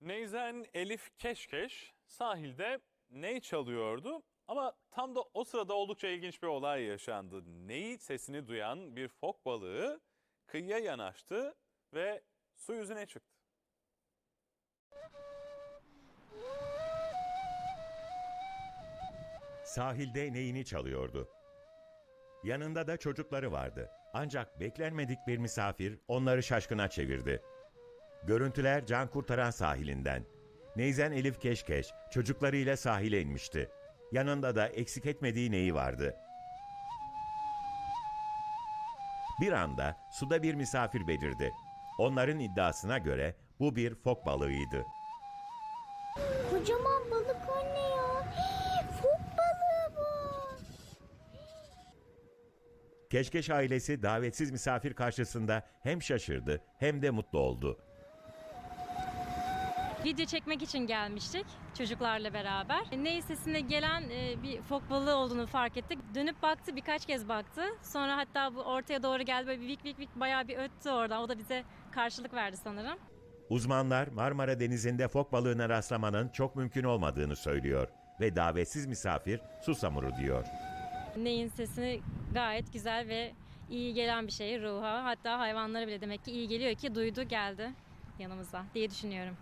Neyzen Elif Keşkeş sahilde ney çalıyordu ama tam da o sırada oldukça ilginç bir olay yaşandı. Neyi sesini duyan bir fok balığı kıyıya yanaştı ve su yüzüne çıktı. Sahilde neyini çalıyordu. Yanında da çocukları vardı. Ancak beklenmedik bir misafir onları şaşkına çevirdi. Görüntüler can kurtaran sahilinden. Neyzen Elif Keşkeş çocuklarıyla sahile inmişti. Yanında da eksik etmediği neyi vardı. Bir anda suda bir misafir belirdi. Onların iddiasına göre bu bir fok balığıydı. Kocaman balık anne ya. Fok balığı bu. Keşkeş ailesi davetsiz misafir karşısında hem şaşırdı hem de mutlu oldu. Video çekmek için gelmiştik çocuklarla beraber. Ney sesine gelen e, bir fok balığı olduğunu fark ettik. Dönüp baktı birkaç kez baktı. Sonra hatta bu ortaya doğru geldi böyle bir vik vik vik bayağı bir öttü oradan. O da bize karşılık verdi sanırım. Uzmanlar Marmara Denizi'nde fok balığına rastlamanın çok mümkün olmadığını söylüyor ve davetsiz misafir susamuru diyor. Ney'in sesini gayet güzel ve iyi gelen bir şey ruha. Hatta hayvanlara bile demek ki iyi geliyor ki duydu geldi yanımıza diye düşünüyorum.